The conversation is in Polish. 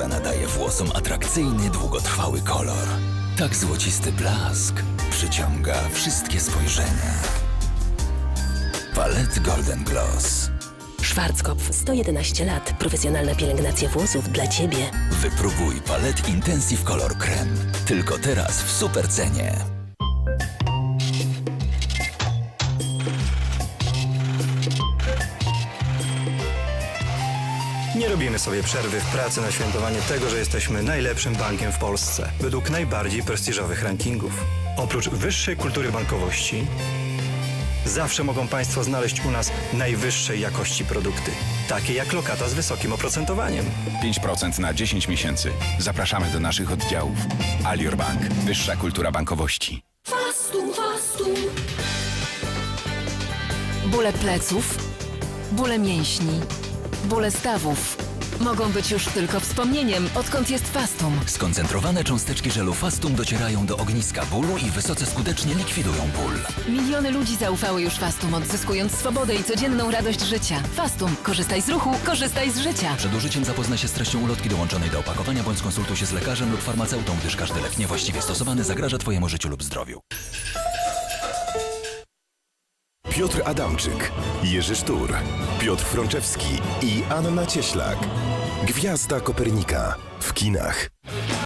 która nadaje włosom atrakcyjny, długotrwały kolor. Tak złocisty blask przyciąga wszystkie spojrzenia. Palette Golden Gloss. Schwarzkopf, 111 lat. Profesjonalna pielęgnacja włosów dla Ciebie. Wypróbuj Palette Intensive Color Creme. Tylko teraz w super Nie robimy sobie przerwy w pracy na świętowanie tego, że jesteśmy najlepszym bankiem w Polsce, według najbardziej prestiżowych rankingów. Oprócz wyższej kultury bankowości, zawsze mogą Państwo znaleźć u nas najwyższej jakości produkty, takie jak lokata z wysokim oprocentowaniem. 5% na 10 miesięcy. Zapraszamy do naszych oddziałów. Alior Bank. Wyższa kultura bankowości. Fastum, fastum. Bóle pleców, bóle mięśni, bóle stawów. Mogą być już tylko wspomnieniem, odkąd jest Fastum. Skoncentrowane cząsteczki żelu Fastum docierają do ogniska bólu i wysoce skutecznie likwidują ból. Miliony ludzi zaufały już Fastum, odzyskując swobodę i codzienną radość życia. Fastum. Korzystaj z ruchu, korzystaj z życia. Przed użyciem zapoznaj się z treścią ulotki dołączonej do opakowania bądź skonsultuj się z lekarzem lub farmaceutą, gdyż każdy lek niewłaściwie stosowany zagraża Twojemu życiu lub zdrowiu. Piotr Adamczyk, Jerzy Sztur, Piotr Frączewski i Anna Cieślak. Gwiazda Kopernika w kinach.